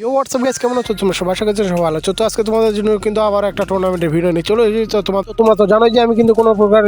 You WhatsApp guys কেমন আছো? তোমরা আশা করছি সবাই ভালো আছো। তো আজকে তোমাদের জন্য কিন্তু আবার একটা টুর্নামেন্টের ভিডিও নিয়ে চলো তো তোমার তোমরা তো জানোই যে আমি কিন্তু কোনো প্রকার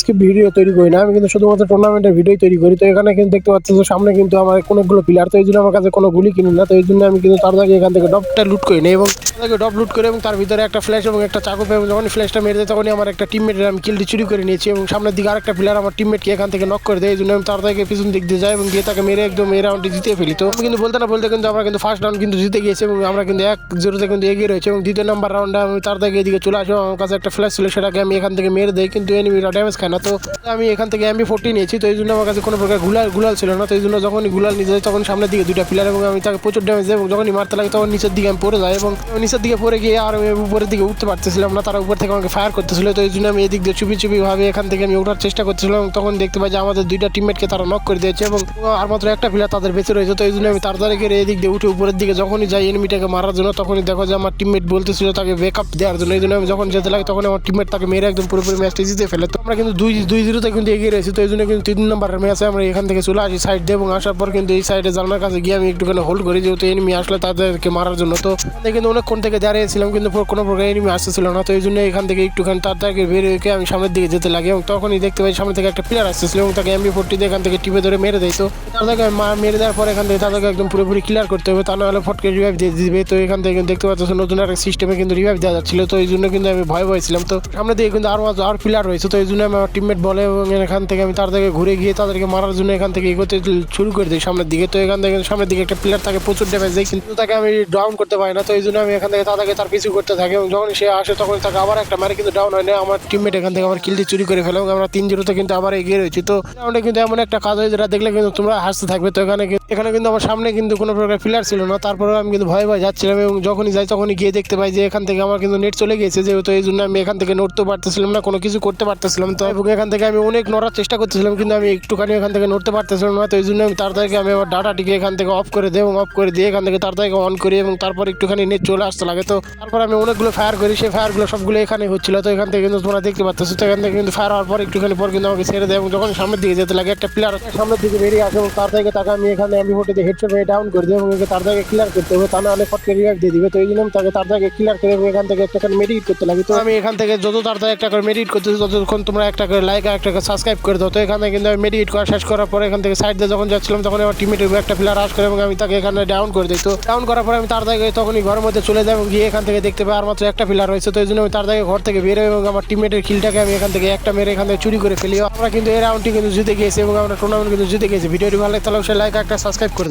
স্ক্রিপ্ট ভিডিও তৈরি করি না। আমি কিন্তু শুধুমাত্র টুর্নামেন্টের ভিডিও তৈরি করি। তো এখানে কিন্তু দেখতে পাচ্ছ যে সামনে কিন্তু আমার অনেকগুলো প্লেয়ার তো এই জন্য আমার কাছে কোনো গুলি কিনি না। তো এই জন্য আমি কিন্তু তার আগে এখান থেকে ডপটা লুট করি নিই এবং তাদেরকে ডপ লুট করে এবং তার ভিতরে একটা ফ্ল্যাশ এবং একটা চাকু পেয়ে এবং যখনই ফ্ল্যাশটা মেরে দেয় তখনই আমার একটা টিমমেটের আমি কিলটি চুরি করে নিয়েছি এবং সামনের দিকে আরেকটা প্লেয়ার আমার টিমমেটকে এখান থেকে নক করে দেয়। এই জন্য আমি তার থেকে পিছন দিক দিয়ে যাই এবং গিয়ে তাকে মেরে একদম এই রাউন্ডটি জিতে ফেলি। তো আমি কিন্তু বলতে না বলতে কিন্তু আমরা কিন্তু ফার্স্ট রাউন্ড কিন্তু জিতে গিয়েছি এবং আমরা কিন্তু এক জিরোতে কিন্তু এগিয়ে রয়েছে এবং দ্বিতীয় নাম্বার রাউন্ডে আমি তার থেকে এদিকে চলে আসি এবং আমার কাছে একটা ফ্ল্যাশ ছিল, সেটাকে আমি এখান থেকে মেরে দেই, কিন্তু এনিমিরা ড্যামেজ খায় না। তো আমি এখান থেকে এমবি ফোর্টি নিয়েছি, তো এই জন্য আমার কাছে কোনো প্রকার গুলাল গুলাল ছিল না। তো এই জন্য যখনই গুলাল নিয়ে যাই তখন সামনের দিকে দুইটা প্লেয়ার এবং আমি তাকে প্রচুর ড্যামেজ দেয় এবং যখনই মারতে লাগে, তখন নিচের দিকে আমি পড়ে যাই এবং নিচের দিকে পড়ে গিয়ে আর আমি উপরের দিকে উঠতে পারতেছিলাম না, তারা উপর থেকে আমাকে ফায়ার করতেছিল। তো এই জন্য আমি এদিক দিয়ে চুপি চুপি ভাবে এখান থেকে আমি ওঠার চেষ্টা করতেছিলাম এবং তখন দেখতে পাই যে আমাদের দুইটা টিমমেটকে তারা নক করে দিয়েছে এবং আর মাত্র একটা প্লেয়ার তাদের বেঁচে রয়েছে। তো এই জন্য আমি তাড়াতাড়ি করে এদিক দিয়ে উঠে উপরের দিকে যখনই যাই এনিমিটাকে মারার জন্য, তখনই দেখো যে আমার টিমমেট বলতেছিল তাকে ব্যাকআপ দেওয়ার জন্য। এই জন্য আমি যখন যেতে লাগে তখন আমার টিমমেট তাকে মেরে একদম পুরোপুরি ম্যাচটি জিতে ফেলে। তো আমরা কিন্তু দুই দুই জিরোতে কিন্তু এগিয়ে রয়েছি, তো এই জন্য কিন্তু তিন নম্বরের ম্যাচে আমরা এখান থেকে চলে আসি সাইড দিয়ে এবং আসার পর কিন্তু এই সাইডে জানার কাছে গিয়ে আমি একটুখানি হোল্ড করি, যেহেতু এনিমি আসলে তাদেরকে মারার জন্য। তো কিন্তু অনেকক্ষণ থেকে দাঁড়িয়েছিলাম, কিন্তু কোনো প্রকার এনিমি আসতেছিল না। তো এই জন্য এখান থেকে একটুখানি তাড়াতাড়ি বের হয়ে আমি সামনের দিকে যেতে লাগে এবং তখনই দেখতে পাই সামনে থেকে একটা প্লেয়ার আসতেছিল এবং তাকে এমবি ফোর্টি দিয়ে এখান থেকে টিপে ধরে মেরে দেয়। তো তাদেরকে মেরে দেওয়ার পর এখান থেকে তাদেরকে একদম পুরোপুরি ক্লিয়ার করতে হবে, তা নাহলে ফটকে রিভাইভ দিয়ে দিবে। তো এখান থেকে দেখতে পাচ্ছ নতুন একটা সিস্টেমে কিন্তু রিভাইভ দেওয়া যাচ্ছিল। তো এই জন্য কিন্তু আমি ভয় ভয় তো সামনে দিকে কিন্তু আরও আর প্লেয়ার রয়েছে। তো এই জন্য আমি আমার টিমমেট বলে এবং এখান থেকে আমি তার থেকে ঘুরে গিয়ে তাদেরকে মারার জন্য এখান থেকে এগোতে শুরু করে দিই সামনের দিকে। তো এখান থেকে সামনের দিকে একটা প্লেয়ার তাকে প্রচুর ড্যামেজ দেয় কিন্তু তাকে আমি ডাউন করতে পারি না। তো এই জন্য আমি এখান থেকে তাদেরকে তার পিছু করতে থাকি এবং যখন সে আসে তখন তাকে আবার একটা মারে কিন্তু ডাউন হয় না আমার টিমমেট এখান থেকে আমার কিলটি চুরি করে ফেলে এবং আমরা তিন জিরোতে কিন্তু আবার এগিয়ে রয়েছি। তো রাউন্ডে কিন্তু এমন একটা কাজ হয় যেটা দেখলে কিন্তু তোমরা হাসতে থাকবে। তো এখানে এখানে কিন্তু আমার সামনে কিন্তু কোনো প্রকার প্লেয়ার ছিল না। তারপরে আমি কিন্তু ভয় ভয় যাচ্ছিলাম এবং যখনই যাই তখনই গিয়ে দেখতে পাই যে এখান থেকে আমার কিন্তু নেট চলে গিয়েছে, যেহেতু এই জন্য আমি এখান থেকে নড়তে পারতেছিলাম না, কোনো কিছু করতে পারতেছিলাম তো এবং এখান থেকে আমি অনেক নড়ার চেষ্টা করতেছিলাম, কিন্তু আমি একটুখানি এখান থেকে নড়তে পারতেছিলাম না। তো এই জন্য আমি তাড়াতাড়ি আমি আমার ডাটাটিকে এখান থেকে অফ করে দিই এবং অফ করে দিয়ে এখান থেকে তাড়াতাড়ি অন করি এবং তারপর একটুখানি নেট চলে আসতে লাগে। তো তারপর আমি অনেকগুলো ফায়ার করি, সেই ফায়ারগুলো সবগুলো এখানে হচ্ছিল। তো এখান থেকে কিন্তু তোমরা দেখতে পাচ্ছ তো এখান থেকে কিন্তু ফায়ার হওয়ার পর একটুখানি পর কিন্তু আমাকে ছেড়ে দেয় এবং যখন সামনের দিকে যেতে লাগে, একটা প্লেয়ার সামনের দিকে বেরিয়ে আসে এবং তার থেকে তাকে আমি এখানে, আমি ফোটে হেডশট মেরে ডাউন করে দিই এবং তার থেকে ক্লিয়ার করতে হবে তা নাহলে ফটকে রিভাইভ দিয়ে দিবে। তো এই জন্য তাকে, তার থেকে ক্লিয়ার করে এখান থেকে একটাখানি মেডিট করতে লাগি। তো আমি এখান থেকে যত তাড়াতাড়ি একটা করে মেডিট করতেছি, ততক্ষণ তোমরা একটা করে লাইক আর একটা করে সাবস্ক্রাইব করে দাও। তো এখানে কিন্তু আমি মেডিট করা শেষ করার পরে এখান থেকে সাইড দিয়ে যখন যাচ্ছিলাম, তখন আমার টিমের একটা প্লেয়ার আস করে এবং আমি তাকে এখানে ডাউন করে দিই। তো ডাউন করার পরে আমি তার থেকে তখনই ঘরের মধ্যে চলে যাই এবং গিয়ে এখান থেকে দেখতে পাই আর মাত্র একটা প্লেয়ার রয়েছে। তো এই জন্য আমি তার থেকে ঘর থেকে বেরোই এবং আমার টিমেটের কিলটাকে আমি এখান থেকে একটা মেরে এখান থেকে চুরি করে ফেলি। আমরা কিন্তু এই রাউন্ডটি কিন্তু জিতে গিয়েছি এবং আমরা টুর্নামেন্ট কিন্তু জিতে গিয়েছি। ভিডিওটি ভালো তাহলে অবশ্যই লাইক একটা সাবস্ক্রাইব করে।